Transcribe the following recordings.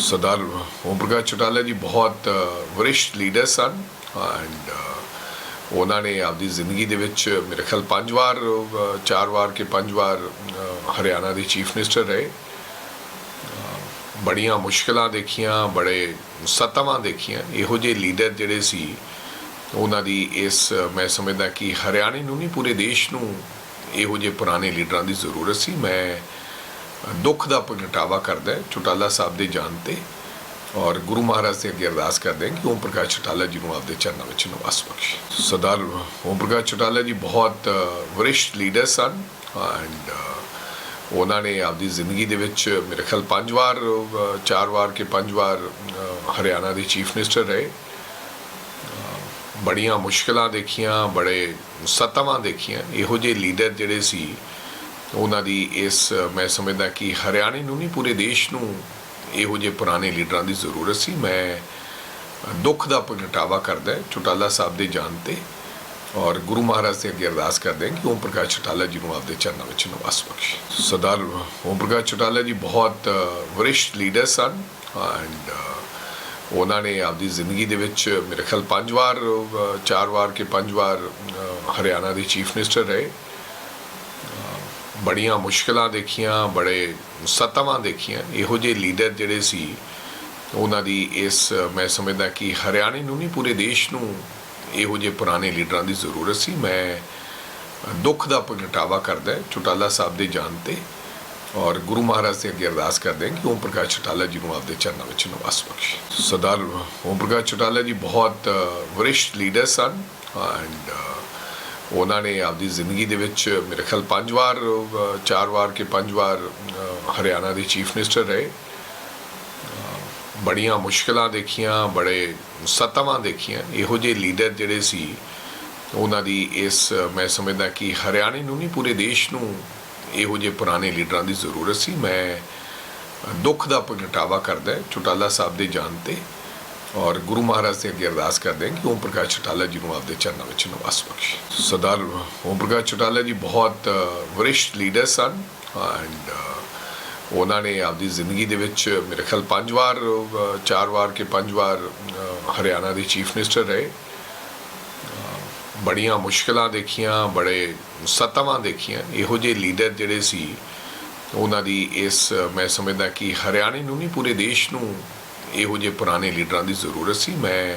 ਸਰਦਾਰ ਓਮ ਪ੍ਰਕਾਸ਼ ਚੌਟਾਲਾ ਜੀ ਬਹੁਤ ਅ, ਵਰਿਸ਼ਟ leader son and ਉਹਨਾਂ ਨੇ ਆਪਦੀ ਜ਼ਿੰਦਗੀ ਦੇ ਵਿੱਚ ਮੇਰੇ ਖਿਆਲ ਪੰਜ ਵਾਰ ਚਾਰ ਵਾਰ ਕੇ ਪੰਜ ਵਾਰ ਹਰਿਆਣਾ ਦੇ ਚੀਫ ਮਿਨਿਸਟਰ ਰਹੇ। ਬੜੀਆਂ ਮੁਸ਼ਕਲਾਂ ਦੇਖੀਆਂ ਬੜੇ ਸਤਾਵਾਂ ਦੇਖੀਆਂ। ਇਹੋ ਜਿਹੇ ਲੀਡਰ ਜਿਹੜੇ ਸੀ ਉਹਨਾਂ ਦੀ ਇਸ ਮੈਂ ਸਮਝਦਾ ਕਿ ਹਰਿਆਣੇ ਨੂੰ ਨਹੀਂ ਪੂਰੇ ਦੇਸ਼ ਨੂੰ ਇਹੋ ਜਿਹੇ ਪੁਰਾਣੇ ਲੀਡਰਾਂ ਦੀ ਜ਼ਰੂਰਤ ਸੀ। ਮੈਂ ਦੁੱਖ ਦਾ ਪ੍ਰਗਟਾਵਾ ਕਰਦਾ ਹੈ ਚੌਟਾਲਾ ਸਾਹਿਬ ਦੇ ਜਾਣ ਤੇ ਔਰ ਗੁਰੂ ਮਹਾਰਾਜ ਦੇ ਅੱਗੇ ਅਰਦਾਸ ਕਰਦੇ ਹਾਂ ਕਿ ਓਮ ਪ੍ਰਕਾਸ਼ ਚੌਟਾਲਾ ਜੀ ਨੂੰ ਆਪਦੇ ਚਰਨਾਂ ਵਿੱਚ ਨਿਵਾਸ ਬਖਸ਼ੇ। ਸਰਦਾਰ ਓਮ ਪ੍ਰਕਾਸ਼ ਚੌਟਾਲਾ ਜੀ ਬਹੁਤ ਅ, ਲੀਡਰ ਸਨ ਐਂਡ ਉਹਨਾਂ ਨੇ ਆਪਦੀ ਜ਼ਿੰਦਗੀ ਦੇ ਵਿੱਚ ਮੇਰੇ ਖਿਆਲ ਪੰਜ ਵਾਰ ਚਾਰ ਵਾਰ ਕੇ ਪੰਜ ਵਾਰ ਹਰਿਆਣਾ ਦੇ ਚੀਫ ਮਿਨਿਸਟਰ ਰਹੇ। ਬੜੀਆਂ ਮੁਸ਼ਕਲਾਂ ਦੇਖੀਆਂ ਬੜੇ ਸਤਾਵਾਂ ਦੇਖੀਆਂ। ਇਹੋ ਜਿਹੇ ਲੀਡਰ ਜਿਹੜੇ ਸੀ ਉਹਨਾਂ ਦੀ ਇਸ ਮੈਂ ਸਮਝਦਾ ਕਿ ਹਰਿਆਣੇ ਨੂੰ ਨਹੀਂ ਪੂਰੇ ਦੇਸ਼ ਨੂੰ ਇਹੋ ਜਿਹੇ ਪੁਰਾਣੇ ਲੀਡਰਾਂ ਦੀ ਜ਼ਰੂਰਤ ਸੀ। ਮੈਂ ਦੁੱਖ ਦਾ ਪ੍ਰਗਟਾਵਾ ਕਰਦਾ ਚੋਟਾਲਾ ਸਾਹਿਬ ਦੇ ਜਾਣ ਤੇ ਔਰ ਗੁਰੂ ਮਹਾਰਾਜ ਦੇ ਅੱਗੇ ਅਰਦਾਸ ਕਰਦੇ ਹਾਂ ਕਿ ਓਮ ਪ੍ਰਕਾਸ਼ ਚੌਟਾਲਾ ਜੀ ਨੂੰ ਆਪਦੇ ਚਰਨਾਂ ਵਿੱਚ ਨਿਵਾਸ ਬਖਸ਼ੇ। ਸਰਦਾਰ ਓਮ ਪ੍ਰਕਾਸ਼ ਚੌਟਾਲਾ ਜੀ ਬਹੁਤ ਅ, ਵਰਿਸ਼ਟ ਲੀਡਰ ਸਨ ਐਂਡ ਉਹਨਾਂ ਨੇ ਆਪਦੀ ਜ਼ਿੰਦਗੀ ਦੇ ਵਿੱਚ ਮੇਰੇ ਖਿਆਲ ਪੰਜ ਵਾਰ ਚਾਰ ਵਾਰ ਕੇ ਪੰਜ ਵਾਰ ਹਰਿਆਣਾ ਦੇ ਚੀਫ ਮਿਨਿਸਟਰ ਰਹੇ। ਬੜੀਆਂ ਮੁਸ਼ਕਲਾਂ ਦੇਖੀਆਂ ਬੜੇ ਸਤਾਵਾਂ ਦੇਖੀਆਂ। ਇਹੋ ਜਿਹੇ ਲੀਡਰ ਜਿਹੜੇ ਸੀ ਉਹਨਾਂ ਦੀ ਇਸ ਮੈਂ ਸਮਝਦਾ ਕਿ ਹਰਿਆਣੇ ਨੂੰ ਨਹੀਂ ਪੂਰੇ ਦੇਸ਼ ਨੂੰ ਇਹੋ ਜਿਹੇ ਪੁਰਾਣੇ ਲੀਡਰਾਂ ਦੀ ਜ਼ਰੂਰਤ ਸੀ। ਮੈਂ ਦੁੱਖ ਦਾ ਪ੍ਰਗਟਾਵਾ ਕਰਦਾ ਹੈ ਸਾਹਿਬ ਦੇ ਜਾਣ ਤੇ ਔਰ ਗੁਰੂ ਮਹਾਰਾਜ ਦੇ ਅੱਗੇ ਅਰਦਾਸ ਕਰਦੇ ਹਾਂ ਕਿ ਓਮ ਪ੍ਰਕਾਸ਼ ਚੌਟਾਲਾ ਜੀ ਨੂੰ ਆਪਦੇ ਚਰਨਾਂ ਵਿੱਚ ਨਿਵਾਸ ਬਖਸ਼ੇ। ਸਰਦਾਰ ਓਮ ਪ੍ਰਕਾਸ਼ ਚੌਟਾਲਾ ਜੀ ਬਹੁਤ ਅ, ਵਰਿਸ਼ਟ ਲੀਡਰ ਸਨ। ਐਂਡ ਉਹਨਾਂ ਨੇ ਆਪਦੀ ਜ਼ਿੰਦਗੀ ਦੇ ਵਿੱਚ ਮੇਰੇ ਖਿਆਲ ਪੰਜ ਵਾਰ, ਚਾਰ ਵਾਰ ਕੇ ਪੰਜ ਵਾਰ ਹਰਿਆਣਾ ਦੇ ਚੀਫ ਮਿਨਿਸਟਰ ਰਹੇ। ਬੜੀਆਂ ਮੁਸ਼ਕਲਾਂ ਦੇਖੀਆਂ, ਬੜੇ ਸਤਾਵਾਂ ਦੇਖੀਆਂ। ਇਹੋ ਜਿਹੇ ਲੀਡਰ ਜਿਹੜੇ ਸੀ, ਉਹਨਾਂ ਦੀ ਇਸ, ਮੈਂ ਸਮਝਦਾ ਕਿ ਹਰਿਆਣੇ ਨੂੰ ਨਹੀਂ, ਪੂਰੇ ਦੇਸ਼ ਨੂੰ ਇਹੋ ਜਿਹੇ ਪੁਰਾਣੇ ਲੀਡਰਾਂ ਦੀ ਜ਼ਰੂਰਤ ਸੀ। ਮੈਂ ਦੁੱਖ ਦਾ ਪ੍ਰਗਟਾਵਾ ਕਰਦਾ ਹੈ ਸਾਹਿਬ ਦੇ ਜਾਣ ਤੇ। ਔਰ ਗੁਰੂ ਮਹਾਰਾਜ ਦੇ ਅੱਗੇ ਅਰਦਾਸ ਕਰਦੇ ਹਾਂ ਕਿ ਓਮ ਪ੍ਰਕਾਸ਼ ਚੌਟਾਲਾ ਜੀ ਨੂੰ ਆਪਦੇ ਚਰਨਾਂ ਵਿੱਚ ਨਿਵਾਸ ਬਖਸ਼ੇ। ਸਰਦਾਰ ਓਮ ਪ੍ਰਕਾਸ਼ ਚੌਟਾਲਾ ਜੀ ਬਹੁਤ ਅ, ਵਰਿਸ਼ਟ ਲੀਡਰ ਸਨ ਐਂਡ ਉਹਨਾਂ ਨੇ ਆਪਦੀ ਜ਼ਿੰਦਗੀ ਦੇ ਵਿੱਚ ਮੇਰੇ ਖਿਆਲ ਪੰਜ ਵਾਰ ਚਾਰ ਵਾਰ ਕੇ ਪੰਜ ਵਾਰ ਹਰਿਆਣਾ ਦੇ ਚੀਫ ਮਿਨਿਸਟਰ ਰਹੇ। ਬੜੀਆਂ ਮੁਸ਼ਕਲਾਂ ਦੇਖੀਆਂ ਬੜੇ ਸਤਾਵਾਂ ਦੇਖੀਆਂ। ਇਹੋ ਜਿਹੇ ਲੀਡਰ ਜਿਹੜੇ ਸੀ ਉਹਨਾਂ ਦੀ ਇਸ ਮੈਂ ਸਮਝਦਾ ਕਿ ਹਰਿਆਣੇ ਨੂੰ ਨਹੀਂ ਪੂਰੇ ਦੇਸ਼ ਨੂੰ ਇਹੋ ਜਿਹੇ ਪੁਰਾਣੇ ਲੀਡਰਾਂ ਦੀ ਜ਼ਰੂਰਤ ਸੀ। ਮੈਂ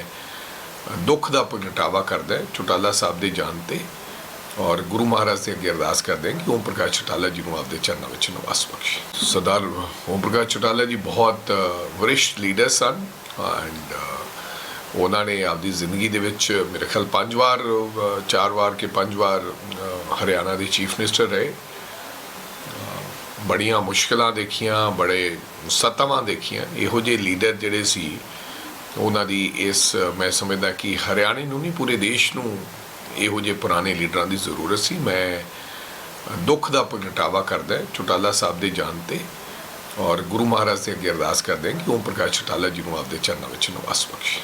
ਦੁੱਖ ਦਾ ਪ੍ਰਗਟਾਵਾ ਕਰਦਾ ਚੋਟਾਲਾ ਸਾਹਿਬ ਦੇ ਜਾਣ ਤੇ ਔਰ ਗੁਰੂ ਮਹਾਰਾਜ ਦੇ ਅੱਗੇ ਅਰਦਾਸ ਕਰਦੇ ਹਾਂ ਕਿ ਓਮ ਪ੍ਰਕਾਸ਼ ਚੌਟਾਲਾ ਜੀ ਨੂੰ ਆਪਦੇ ਚਰਨਾਂ ਵਿੱਚ ਨਿਵਾਸ ਬਖਸ਼ੇ। ਸਰਦਾਰ ਓਮ ਪ੍ਰਕਾਸ਼ ਚੌਟਾਲਾ ਜੀ ਬਹੁਤ ਅ, ਵਰਿਸ਼ਟ ਲੀਡਰ ਸਨ ਐਂਡ ਉਹਨਾਂ ਨੇ ਆਪਦੀ ਜ਼ਿੰਦਗੀ ਦੇ ਵਿੱਚ ਮੇਰੇ ਖਿਆਲ ਪੰਜ ਵਾਰ ਚਾਰ ਵਾਰ ਕੇ ਪੰਜ ਵਾਰ ਹਰਿਆਣਾ ਦੇ ਚੀਫ ਮਿਨਿਸਟਰ ਰਹੇ। ਬੜੀਆਂ ਮੁਸ਼ਕਲਾਂ ਦੇਖੀਆਂ, ਬੜੇ ਸਤਾਵਾਂ ਦੇਖੀਆਂ। ਇਹੋ ਜਿਹੇ ਲੀਡਰ ਜਿਹੜੇ ਸੀ, ਉਹਨਾਂ ਦੀ ਇਸ, ਮੈਂ ਸਮਝਦਾ ਕਿ ਹਰਿਆਣੇ ਨੂੰ ਨਹੀਂ, ਪੂਰੇ ਦੇਸ਼ ਨੂੰ ਇਹੋ ਜਿਹੇ ਪੁਰਾਣੇ ਲੀਡਰਾਂ ਦੀ ਜ਼ਰੂਰਤ ਸੀ। ਮੈਂ ਦੁੱਖ ਦਾ ਪ੍ਰਗਟਾਵਾ ਕਰਦਾ ਚੋਟਾਲਾ ਸਾਹਿਬ ਦੇ ਜਾਣ ਤੇ ਔਰ ਗੁਰੂ ਮਹਾਰਾਜ ਦੇ ਅੱਗੇ ਅਰਦਾਸ ਕਰਦੇ ਹਾਂ ਕਿ ਓਮ ਪ੍ਰਕਾਸ਼ ਚੌਟਾਲਾ ਜੀ ਨੂੰ ਆਪਦੇ ਚਰਨਾਂ ਵਿੱਚ ਨਿਵਾਸ ਬਖਸ਼ੇ